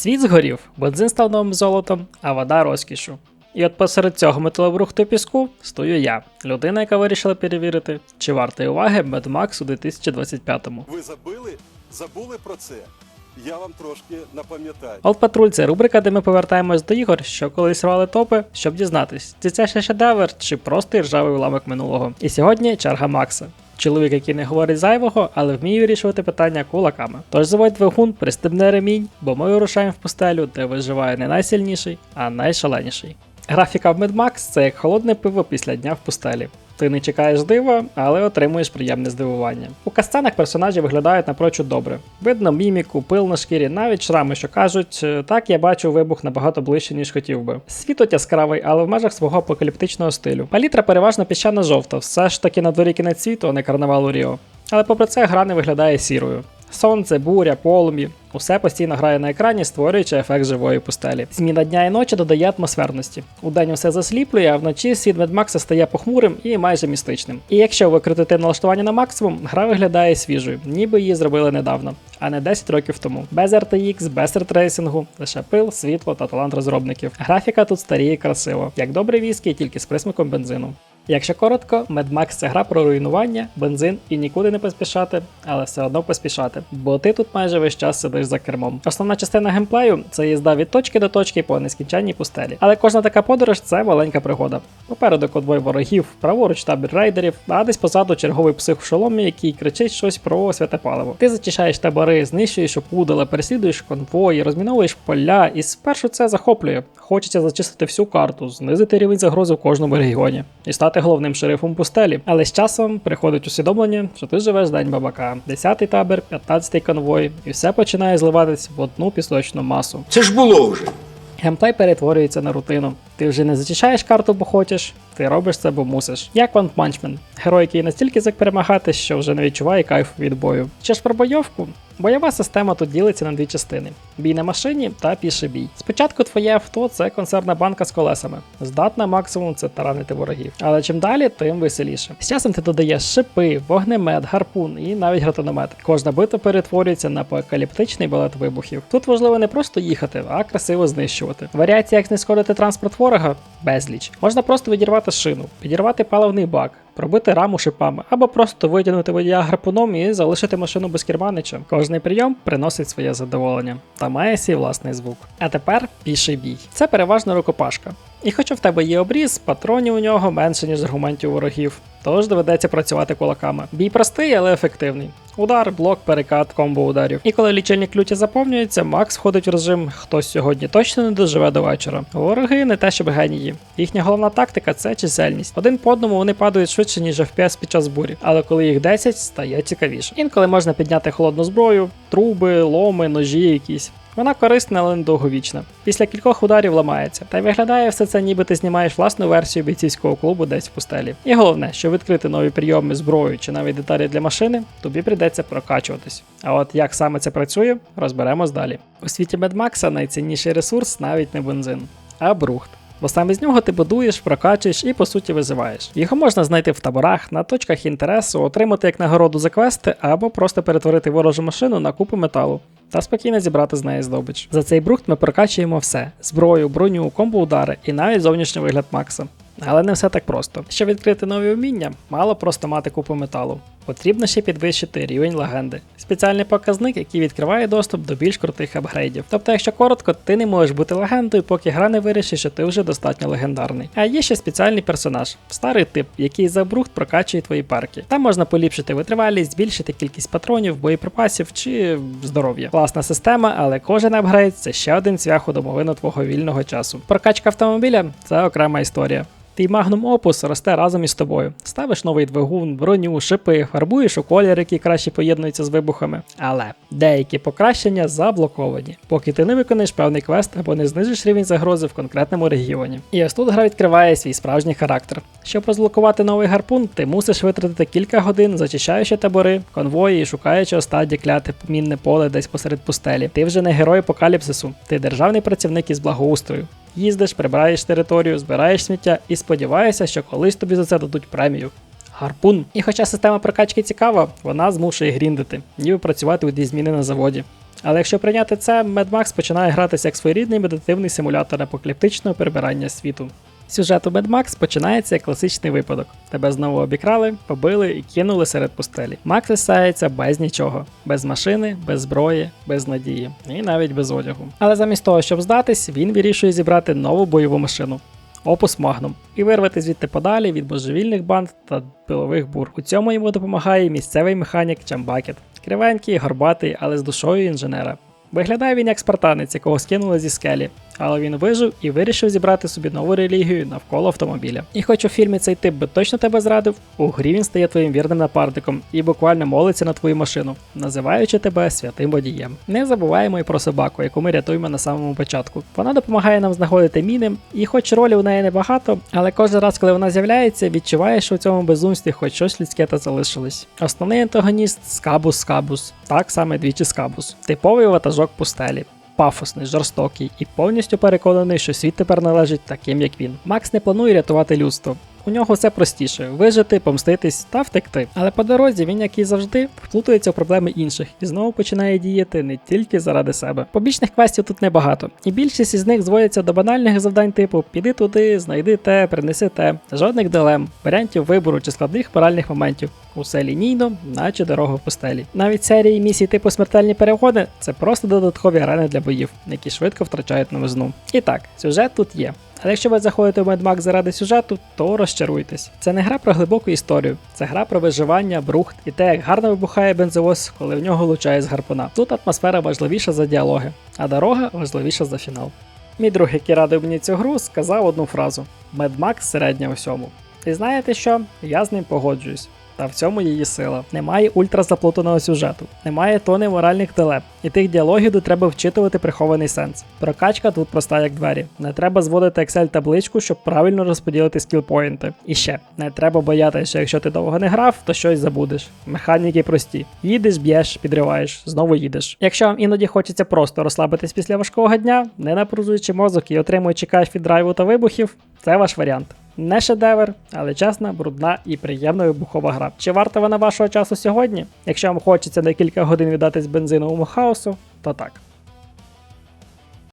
Світ згорів, бензин став новим золотом, а вода розкішу. І от посеред цього металобрухту піску стою я, людина, яка вирішила перевірити, чи вартий уваги Mad Max у 2025-му. Ви забили? Забули про це? Я вам трошки напам'ятаю. Олд Патруль це рубрика, де ми повертаємось до ігор, що колись рвали топи, щоб дізнатись, чи це ще шедевр, чи просто ржавий уламок минулого. І сьогодні черга Макса. Чоловік, який не говорить зайвого, але вміє вирішувати питання кулаками. Тож заводь двигун, пристебне ремінь, бо ми вирушаємо в пустелю, де виживає не найсильніший, а найшаленіший. Графіка в Mad Max це як холодне пиво після дня в пустелі. Ти не чекаєш дива, але отримуєш приємне здивування. У касценах персонажі виглядають напрочуд добре. Видно міміку, пил на шкірі, навіть шрами, що кажуть, «Е, так я бачу вибух набагато ближче, ніж хотів би. Світоть яскравий, але в межах свого апокаліптичного стилю. Палітра переважно піщана жовта, все ж таки на дворі кінець світу, а не карнавал у Ріо. Але попри це гра не виглядає сірою. Сонце, буря, полум'ї. Усе постійно грає на екрані, створюючи ефект живої пустелі. Зміна дня і ночі додає атмосферності. Удень усе засліплює, а вночі світ Медмакса стає похмурим і майже містичним. І якщо ви налаштування на максимум, гра виглядає свіжою, ніби її зробили недавно, а не 10 років тому. Без RTX, без ретрейсингу, лише пил, світло та талант розробників. Графіка тут старіє красиво, як добре віскі, тільки з присмаком бензину. Якщо коротко, Mad Max це гра про руйнування, бензин і нікуди не поспішати, але все одно поспішати, бо ти тут майже весь час сидиш за кермом. Основна частина геймплею це їзда від точки до точки по нескінченній пустелі. Але кожна така подорож це маленька пригода. Попереду конвой ворогів, праворуч табір рейдерів, а десь позаду черговий псих в шоломі, який кричить щось про святе паливо. Ти зачищаєш табори, знищуєш опудала, переслідуєш конвої, розміновуєш поля, і спершу це захоплює. Хочеться зачистити всю карту, знизити рівень загрози в кожному регіоні і стати головним шерифом пустелі. Але з часом приходить усвідомлення, що ти живеш день бабака, 10-й табір, 15-й конвой, і все починає зливатись в одну пісочну масу. Це ж було вже. Гемплей перетворюється на рутину. Ти вже не зачищаєш карту, бо хочеш, ти робиш це, бо мусиш. Як Punch Man. герой, який настільки звик перемагати, що вже не відчуває кайфу від бою. Що ж про бойовку? Бойова система тут ділиться на дві частини: бій на машині та піший бій. Спочатку твоє авто це консервна банка з колесами, здатна максимум це таранити ворогів. Але чим далі, тим веселіше. З часом ти додаєш шипи, вогнемет, гарпун і навіть гранатомет. Кожна битва перетворюється на апокаліптичний балет вибухів. Тут важливо не просто їхати, а красиво знищувати. Варіація, як знешкодити транспорт ворога, безліч. Можна просто відірвати шину, підірвати паливний бак. Пробити раму шипами, або просто витягнути водія гарпуном і залишити машину без керманича. Кожний прийом приносить своє задоволення та має свій власний звук. А тепер піший бій. Це переважно рукопашка. І хоча в тебе є обріз, патронів у нього менше, ніж аргументів ворогів, тож доведеться працювати кулаками. Бій простий, але ефективний. Удар, блок, перекат, комбо ударів. І коли лічильник люті заповнюється, Макс входить в режим хтось сьогодні точно не доживе до вечора. Вороги не те, щоб генії. Їхня головна тактика це чисельність. Один по одному вони падають швидше, ніж FPS під час бурі, але коли їх 10, стає цікавіше. Інколи можна підняти холодну зброю, труби, ломи, ножі якісь. Вона корисна, але недовговічна. Після кількох ударів ламається. Та й виглядає все це, ніби ти знімаєш власну версію бійцівського клубу десь в пустелі. І головне, що відкрити нові прийоми, зброю чи навіть деталі для машини, тобі прийдеться прокачуватись. А от як саме це працює, розберемось далі. У світі Медмакса найцінніший ресурс навіть не бензин, а брухт. Бо саме з нього ти будуєш, прокачуєш і по суті визиваєш. Його можна знайти в таборах, на точках інтересу, отримати як нагороду за квести, або просто перетворити ворожу машину на купу металу. Та спокійно зібрати з неї здобич. За цей брухт ми прокачуємо все: зброю, броню, комбо-удари і навіть зовнішній вигляд Макса. Але не все так просто. Щоб відкрити нові вміння, мало просто мати купу металу. Потрібно ще підвищити рівень легенди. Спеціальний показник, який відкриває доступ до більш крутих апгрейдів. Тобто, якщо коротко, ти не можеш бути легендою, поки гра не вирішить, що ти вже достатньо легендарний. А є ще спеціальний персонаж, старий тип, який за брухт прокачує твої парки. Там можна поліпшити витривалість, збільшити кількість патронів, боєприпасів чи здоров'я. Класна система, але кожен апгрейд це ще один цвях у домовину твого вільного часу. Прокачка автомобіля це окрема історія. Твій магнум опус росте разом із тобою. Ставиш новий двигун, броню, шипи, фарбуєш у колір, який краще поєднується з вибухами. Але деякі покращення заблоковані, поки ти не виконаєш певний квест або не знижиш рівень загрози в конкретному регіоні. І ось тут гра відкриває свій справжній характер. Щоб розблокувати новий гарпун, ти мусиш витратити кілька годин, зачищаючи табори, конвої і шукаючи останнє кляте мінне поле десь посеред пустелі. Ти вже не герой апокаліпсису, ти державний працівник із благоустрою. Їздиш, прибираєш територію, збираєш сміття і сподіваєшся, що колись тобі за це дадуть премію. Гарпун. І хоча система прокачки цікава, вона змушує гріндити, ніби працювати у дві зміни на заводі. Але якщо прийняти це, Mad Max починає гратися як своєрідний медитативний симулятор апокаліптичного прибирання світу. Сюжет у Mad Max починається як класичний випадок. Тебе знову обікрали, побили і кинули серед пустелі. Макс лишається без нічого, без машини, без зброї, без надії і навіть без одягу. Але замість того, щоб здатись, він вирішує зібрати нову бойову машину. Опус Magnum і вирвати звідти подалі від божевільних банд та пилових бур. У цьому йому допомагає місцевий механік Чамбакет. Кривенький, горбатий, але з душою інженера. Виглядає він як спартанець, якого скинули зі скелі, але він вижив і вирішив зібрати собі нову релігію навколо автомобіля. І хоч у фільмі цей тип би точно тебе зрадив, у грі він стає твоїм вірним напарником і буквально молиться на твою машину, називаючи тебе святим водієм. Не забуваємо і про собаку, яку ми рятуємо на самому початку. Вона допомагає нам знаходити міни, і хоч ролі у неї небагато, але кожен раз, коли вона з'являється, відчуваєш, що у цьому безумстві хоч щось людське та залишилось. Основний антагоніст Скабус Скабус, так саме двічі Скабус, типовий ватажок пустелі. Пафосний, жорстокий і повністю переконаний, що світ тепер належить таким, як він. Макс не планує рятувати людство. У нього все простіше вижити, помститись та втекти. Але по дорозі він, як і завжди, вплутується в проблеми інших і знову починає діяти не тільки заради себе. Побічних квестів тут небагато, і більшість із них зводяться до банальних завдань типу піди туди, знайди те, принеси те, жодних дилем, варіантів вибору чи складних моральних моментів. Усе лінійно, наче дорога в пустелі. Навіть серії місій типу смертельні перегони це просто додаткові арени для боїв, які швидко втрачають новизну. І так, сюжет тут є. Але якщо ви заходите в Mad Max заради сюжету, то розчаруйтесь. Це не гра про глибоку історію, це гра про виживання, брухт і те, як гарно вибухає бензовоз, коли в нього лучає з гарпуна. Тут атмосфера важливіша за діалоги, а дорога важливіша за фінал. Мій друг, який радив мені цю гру, сказав одну фразу: Mad Max середня у всьому. І знаєте що? Я з ним погоджуюсь. Та в цьому її сила. Немає ультразаплутаного сюжету, немає тони моральних дилем, і тих діалогів, де треба вчитувати прихований сенс. Прокачка тут проста як двері. Не треба зводити Excel-табличку, щоб правильно розподілити скілпоінти. І ще не треба боятися, що якщо ти довго не грав, то щось забудеш. Механіки прості. Їдеш, б'єш, підриваєш, знову їдеш. Якщо вам іноді хочеться просто розслабитись після важкого дня, не напружуючи мозок і отримуючи кайф від драйву та вибухів, це ваш варіант. Не шедевр, але чесна, брудна і приємна вибухова гра. Чи варта вона вашого часу сьогодні? Якщо вам хочеться на кілька годин віддатись бензиновому хаосу, то так.